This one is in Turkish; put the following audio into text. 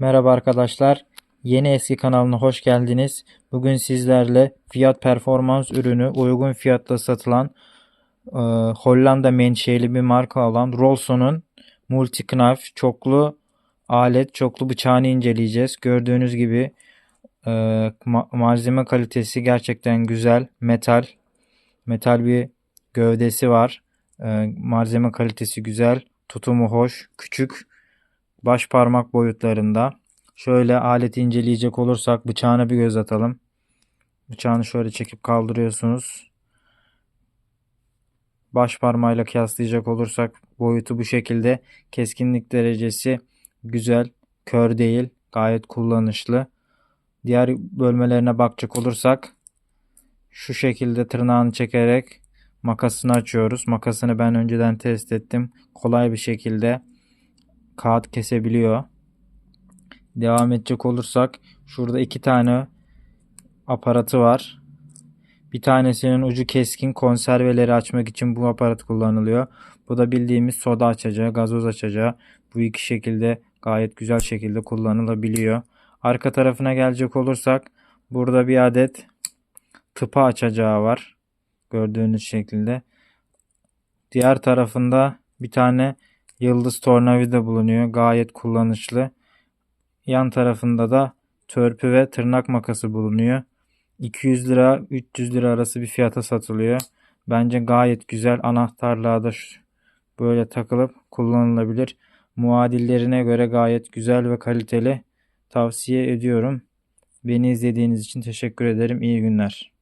Merhaba arkadaşlar. Yeni eski kanalına hoş geldiniz. Bugün sizlerle fiyat performans ürünü uygun fiyatla satılan e, Hollanda menşeli bir marka olan Rolson'un Multi Knife çoklu alet, çoklu bıçağını inceleyeceğiz. Gördüğünüz gibi e, ma- malzeme kalitesi gerçekten güzel. Metal. Metal bir gövdesi var. E, malzeme kalitesi güzel. Tutumu hoş. Küçük. Baş parmak boyutlarında. Şöyle aleti inceleyecek olursak bıçağına bir göz atalım. Bıçağını şöyle çekip kaldırıyorsunuz. Baş parmağıyla kıyaslayacak olursak boyutu bu şekilde. Keskinlik derecesi güzel, kör değil, gayet kullanışlı. Diğer bölmelerine bakacak olursak şu şekilde tırnağını çekerek makasını açıyoruz. Makasını ben önceden test ettim. Kolay bir şekilde kağıt kesebiliyor. Devam edecek olursak şurada iki tane aparatı var. Bir tanesinin ucu keskin konserveleri açmak için bu aparat kullanılıyor. Bu da bildiğimiz soda açacağı, gazoz açacağı. Bu iki şekilde gayet güzel şekilde kullanılabiliyor. Arka tarafına gelecek olursak burada bir adet tıpa açacağı var. Gördüğünüz şekilde. Diğer tarafında bir tane yıldız tornavida bulunuyor. Gayet kullanışlı. Yan tarafında da törpü ve tırnak makası bulunuyor. 200 lira 300 lira arası bir fiyata satılıyor. Bence gayet güzel. Anahtarlığa da böyle takılıp kullanılabilir. Muadillerine göre gayet güzel ve kaliteli. Tavsiye ediyorum. Beni izlediğiniz için teşekkür ederim. İyi günler.